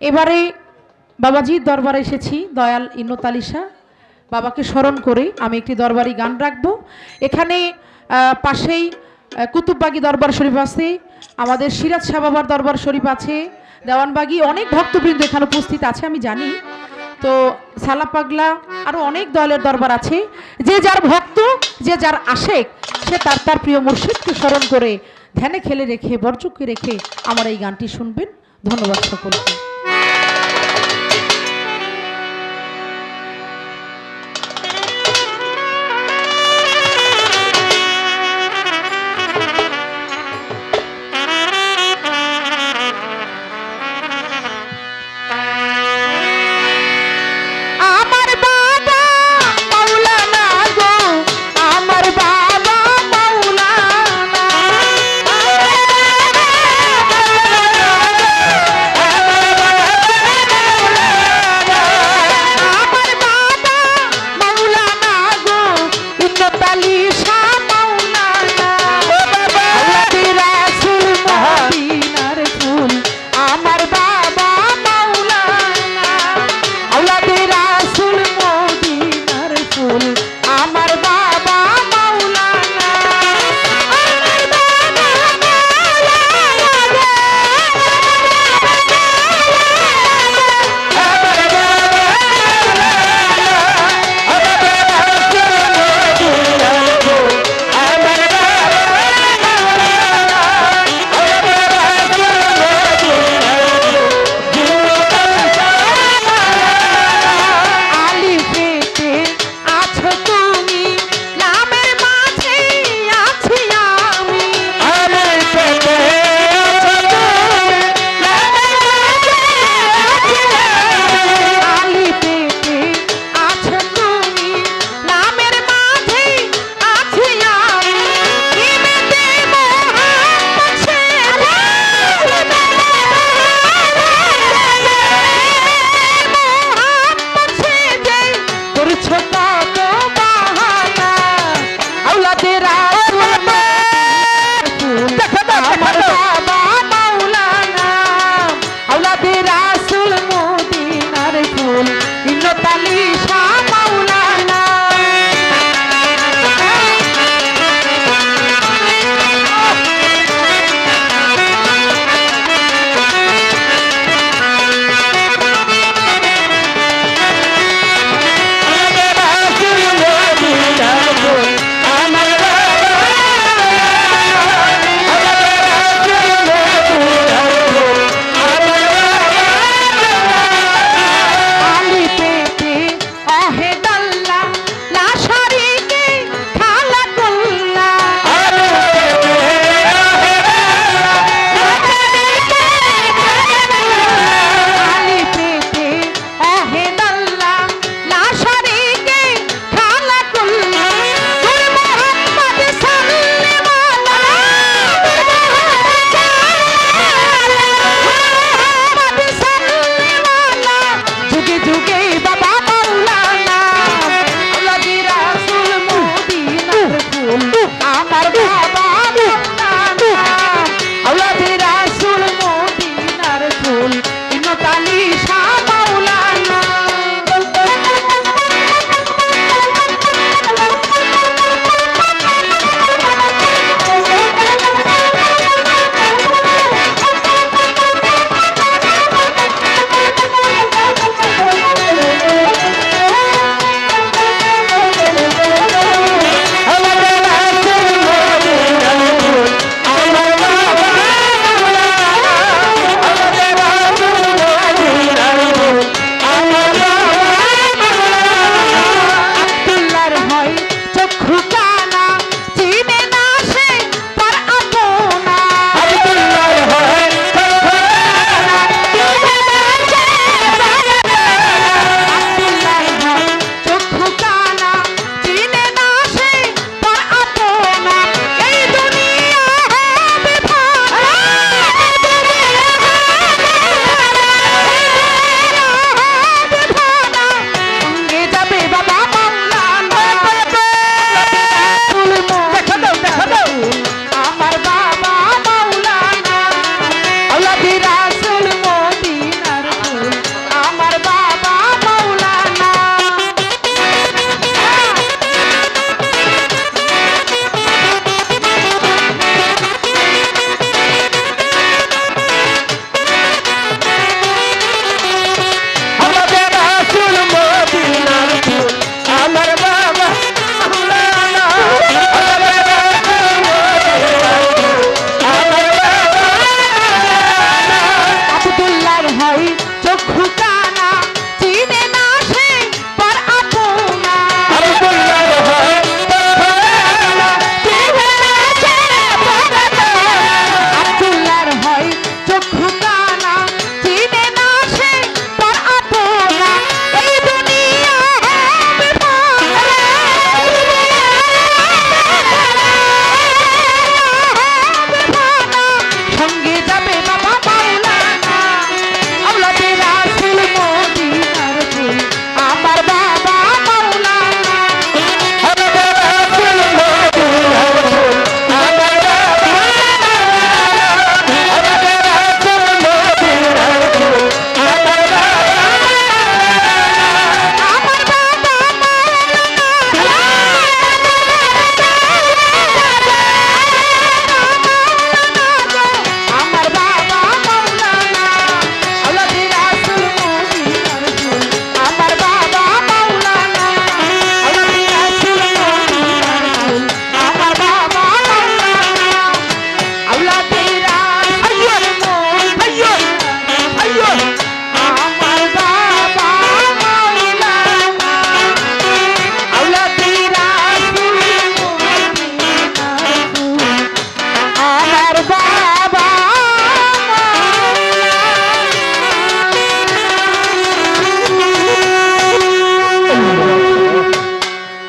এবারে বাবাজির দরবারে এসেছি, দয়াল ইন্নতালিশা। বাবাকে স্মরণ করে আমি একটি দরবারি গান রাখব। এখানে পাশেই কুতুববাগি দরবার শরীফ আছে, আমাদের সিরাজ শাহ বাবার দরবার শরীফ আছে, দেওয়ানবাগি অনেক ভক্তবৃন্দ এখানে উপস্থিত আছে, আমি জানি। তো সালা পাগলা আরও অনেক দলের দরবার আছে। যে যার ভক্ত, যে যার আশেক, সে তার তার প্রিয় মুর্শিদকে স্মরণ করে ধ্যানে খেলে রেখে বর্জকে রেখে আমার এই গানটি শুনবেন। ধন্যবাদ সকলকে।